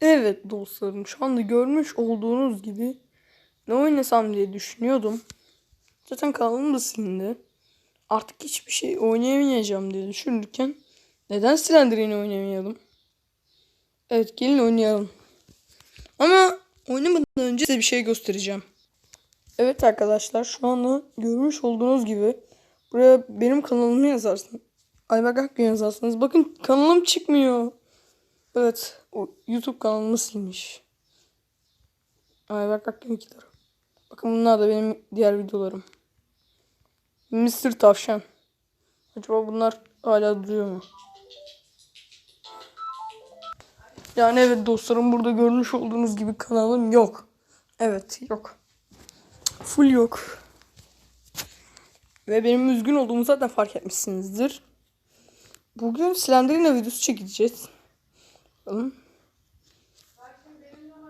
Evet dostlarım şu anda görmüş olduğunuz gibi ne oynasam diye düşünüyordum. Zaten kanalım da silindi. Artık hiçbir şey oynayamayacağım diye düşünürken neden Slender'ini oynamayalım? Evet gelin oynayalım. Ama oynamadan önce size bir şey göstereceğim. Evet arkadaşlar şu anda görmüş olduğunuz gibi buraya benim kanalımı yazarsınız. Ayberk Akgün yazarsanız bakın kanalım çıkmıyor. Evet o YouTube kanalımı silmiş. Ayberk Akgün iki taraf. Bakın bunlar da benim diğer videolarım. Mr. Tavşan. Acaba bunlar hala duruyor mu? Yani evet dostlarım burada görmüş olduğunuz gibi kanalım yok. Evet yok. Full yok. Ve benim üzgün olduğumu zaten fark etmişsinizdir. Bugün Slenderina videosu çekeceğiz. Bakalım.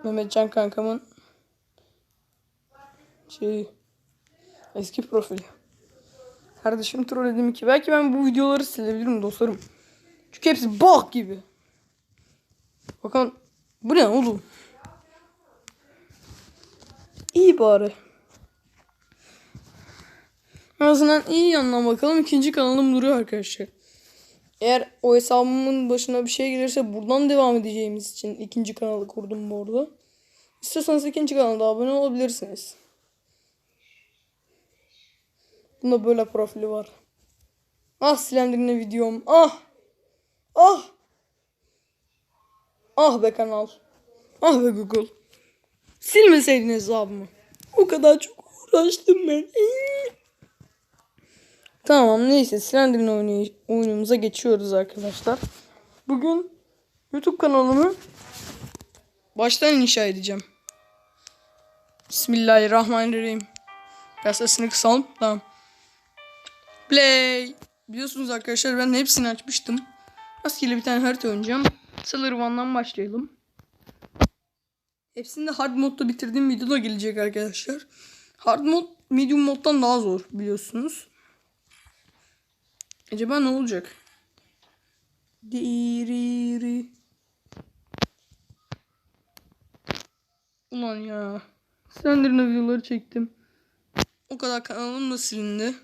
Mehmetcan kankamın şey eski profili. Kardeşim trolledim ki belki ben bu videoları silebilirim dostlarım. Çünkü hepsi bok gibi. Bakın bu ne oğlum? İyi bari. En azından iyi yanına bakalım. İkinci kanalım duruyor arkadaşlar. Eğer o hesabımın başına bir şey gelirse buradan devam edeceğimiz için ikinci kanalı kurdum bu arada. İstiyorsanız ikinci kanalda abone olabilirsiniz. Bunda böyle profili var. Ah silendirine videom. Ah. Ah. Ah be kanal. Ah be Google. Silmeseydin hesabımı. O kadar çok uğraştım ben. Tamam neyse Slenderman oynay- oyunumuza geçiyoruz arkadaşlar. Bugün YouTube kanalımı baştan inşa edeceğim. Bismillahirrahmanirrahim. Biraz sesini kısalım. Tamam. Play. Biliyorsunuz arkadaşlar ben hepsini açmıştım. Rastgele bir tane harita oynayacağım. Sailor One'dan başlayalım. Hepsini de hard modda bitirdiğim video da gelecek arkadaşlar. Hard mod medium moddan daha zor biliyorsunuz. Acaba ne olacak? Diriri. Ulan ya. Slender'ın videoları çektim. O kadar kanalım da silindi.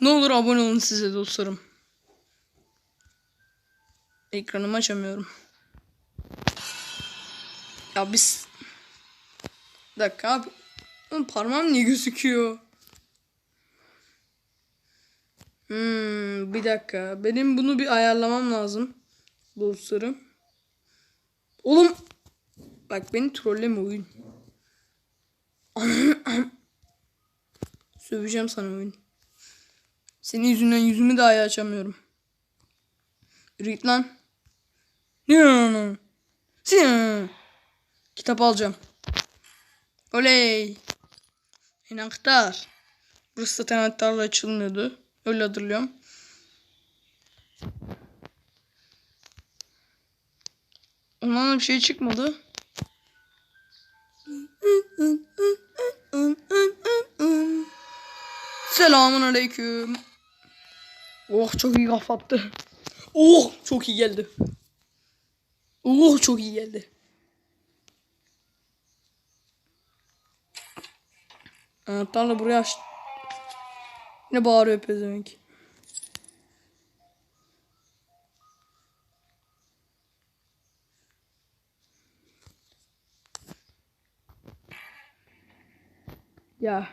Ne olur abone olun size dostlarım. Ekranımı açamıyorum. Ya biz... Bir dakika abi. Parmağım niye gözüküyor? Hmm, bir dakika. Benim bunu bir ayarlamam lazım. Dostlarım. Oğlum. Bak beni trolleme oyun. Söveceğim sana oyun. Senin yüzünden yüzümü dahi açamıyorum. Yürü git lan. Kitap alacağım. Oley. Enaktar. Burası zaten anahtarla açılmıyordu. Öyle hatırlıyorum. Ondan da bir şey çıkmadı. Selamun aleyküm. Oh çok iyi kapattı. Oh çok iyi geldi. Oh çok iyi geldi. Anahtarla buraya aç. Ne bağırıyor pezevenk. Ya.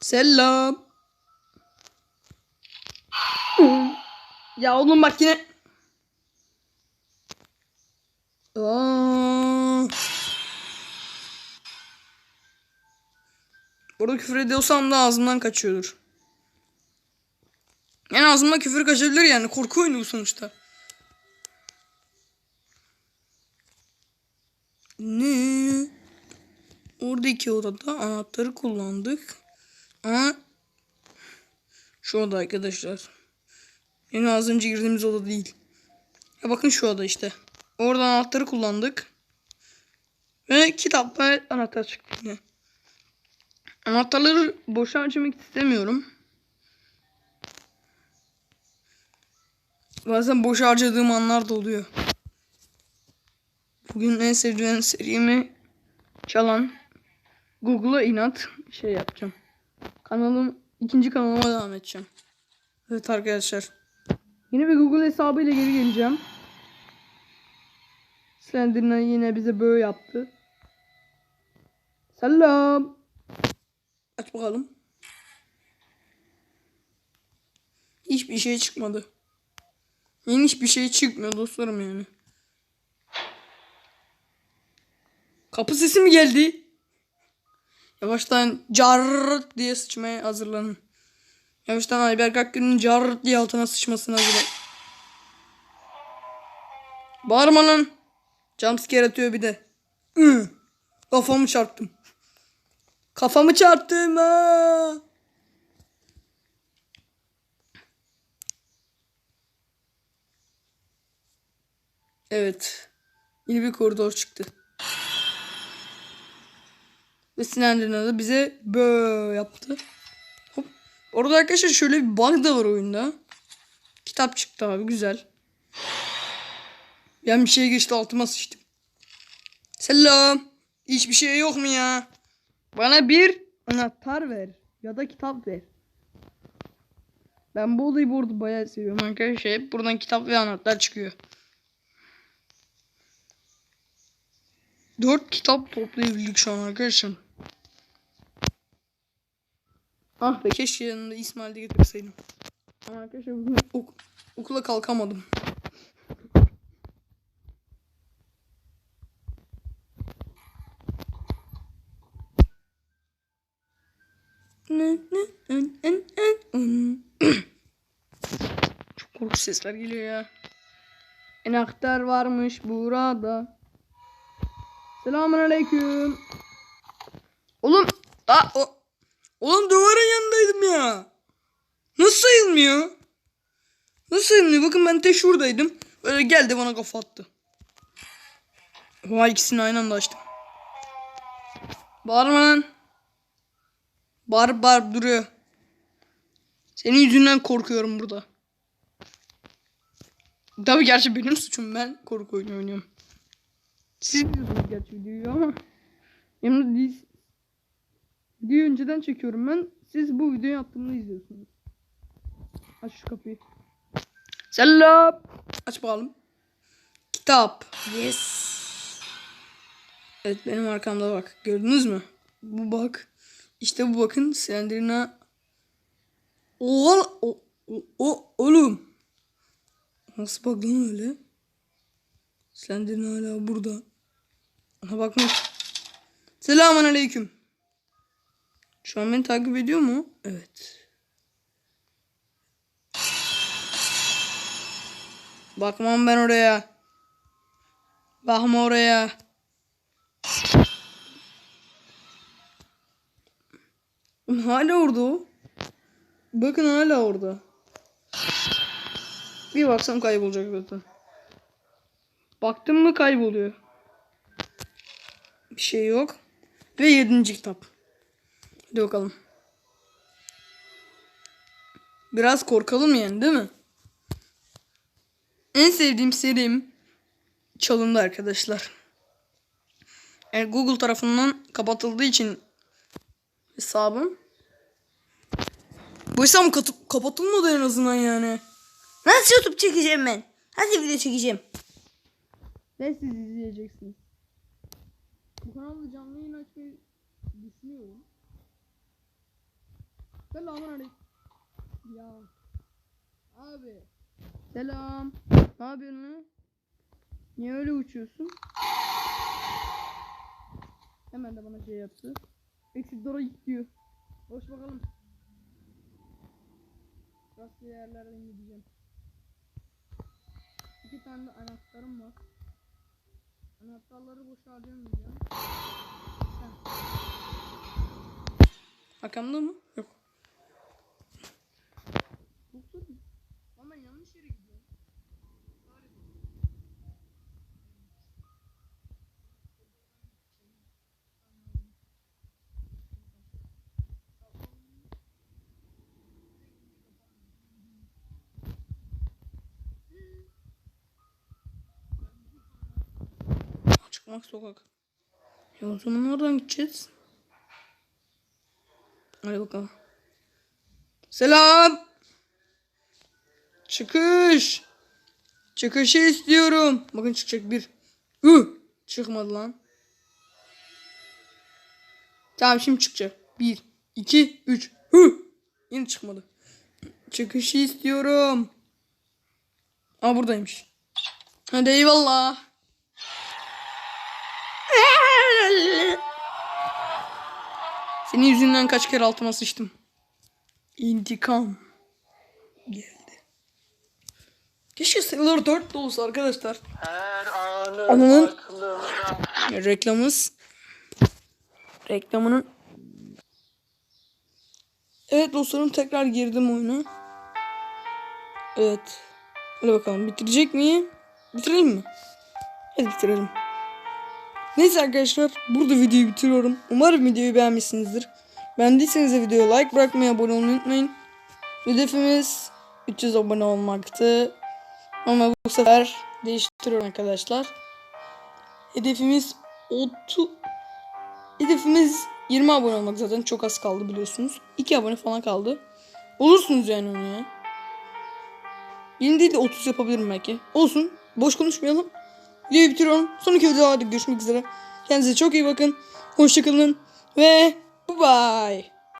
Selam. ya oğlum bak yine. Burada küfür ediyorsam da ağzımdan kaçıyordur. Yani ağzımdan küfür kaçabilir yani. Korku oyunu bu sonuçta. Ne? Oradaki odada anahtarı kullandık. Ama şu oda arkadaşlar. Yani az önce girdiğimiz oda değil. Ya bakın şu oda işte. Orada anahtarı kullandık. Ve kitapla anahtar çıktı. Anahtarları boşa harcamak istemiyorum. Bazen boş harcadığım anlar da oluyor. Bugün en sevdiğim serimi çalan Google'a inat şey yapacağım. Kanalım ikinci kanalıma devam edeceğim. Evet arkadaşlar. Yine bir Google hesabıyla geri geleceğim. Slenderman yine bize böyle yaptı. Selam. Aç bakalım. Hiçbir şey çıkmadı. Yeni hiçbir şey çıkmıyor dostlarım yani. Kapı sesi mi geldi? Yavaştan car diye sıçmaya hazırlanın. Yavaştan Ayberk Akgün'ün car diye altına sıçmasına hazırlan. Bağırma lan. Jumpscare atıyor bir de. Kafamı çarptım. Kafamı çarptım ha. Evet. Yeni bir koridor çıktı. Ve da bize bö yaptı. Hop. Orada arkadaşlar şöyle bir bug da var oyunda. Kitap çıktı abi güzel. Ben bir şey geçti altıma sıçtım. Selam. Hiçbir şey yok mu ya? Bana bir anahtar ver. Ya da kitap ver. Ben bu olayı burada bayağı seviyorum arkadaşlar. Hep buradan kitap ve anahtar çıkıyor. Dört kitap toplayabildik şu an arkadaşlar. Ah be keşke yanında İsmail'i de getirseydim. Ama arkadaşlar bugün ok- okula kalkamadım. Çok korkunç sesler geliyor ya. Enaktar varmış burada. Selamun aleyküm. Oğlum, aa, o, oğlum duvarın yanındaydım ya. Nasıl sayılmıyor? Nasıl sayılmıyor? Bakın ben de şuradaydım. Böyle geldi bana kafa attı. Oha ikisini aynı anda açtım. Bağırma. Bağırıp bağırıp duruyor. Senin yüzünden korkuyorum burada. Tabii gerçi benim suçum ben korku oyunu oynuyorum. Siz biliyorsunuz gerçi videoyu ama Emre değil. Videoyu önceden çekiyorum ben. Siz bu videoyu attığımda izliyorsunuz. Aç şu kapıyı. Selam. Aç bakalım. Kitap. Yes. Evet benim arkamda bak. Gördünüz mü? Bu bak. İşte bu bakın Slenderina. Oha. O, o, o, oğlum. Nasıl bak lan öyle? Slenderina hala burada. Aha bakmış. Selamun aleyküm. Şu an beni takip ediyor mu? Evet. Bakmam ben oraya. Bakma oraya. Hala orada o. Bakın hala orada. Bir baksam kaybolacak zaten. Baktım mı kayboluyor. Bir şey yok. Ve yedinci kitap. Hadi bakalım. Biraz korkalım yani değil mi? En sevdiğim serim çalındı arkadaşlar. Yani Google tarafından kapatıldığı için hesabım. Bu hesabım kapatılmadı en azından yani. Nasıl YouTube çekeceğim ben? Nasıl video çekeceğim? Ve siz izleyeceksiniz. Bu kanalda canlı yayın açmayı düşünüyorum. Selamun aleyküm. Ya. Abi. Selam. Ne yapıyorsun lan? Niye öyle uçuyorsun? Hemen de bana şey yaptı. Eksik doğru git diyor. Hoş bakalım. Rastgele yerlerden gideceğim. İki tane de anahtarım var. Anahtarları boş harcamayacağım. Arkamda mı? Yok. Çıkmak sokak. E o zaman oradan gideceğiz. Hadi bakalım. Selam. Çıkış. Çıkışı istiyorum. Bakın çıkacak bir. Hı. Çıkmadı lan. Tamam şimdi çıkacak. Bir, iki, üç. Hı. Yine çıkmadı. Çıkışı istiyorum. Aa buradaymış. Hadi eyvallah. Senin yüzünden kaç kere altıma sıçtım. İntikam geldi. Keşke sayılar 4 de olsa arkadaşlar. Ananın-. Reklamımız. Reklamının. Evet dostlarım tekrar girdim oyuna. Evet. Hadi bakalım bitirecek miyim? Bitirelim mi? Hadi bitirelim. Neyse arkadaşlar burada videoyu bitiriyorum. Umarım videoyu beğenmişsinizdir. Beğendiyseniz de videoya like bırakmayı, abone olmayı unutmayın. Hedefimiz 300 abone olmaktı. Ama bu sefer değiştiriyorum arkadaşlar. Hedefimiz 30 Hedefimiz 20 abone olmak zaten çok az kaldı biliyorsunuz. 2 abone falan kaldı. Olursunuz yani onu ya. 20 değil de 30 yapabilirim belki. Olsun. Boş konuşmayalım. Videoyu bitiriyorum. Sonraki videolarda görüşmek üzere. Kendinize çok iyi bakın. Hoşçakalın. Ve bye bye.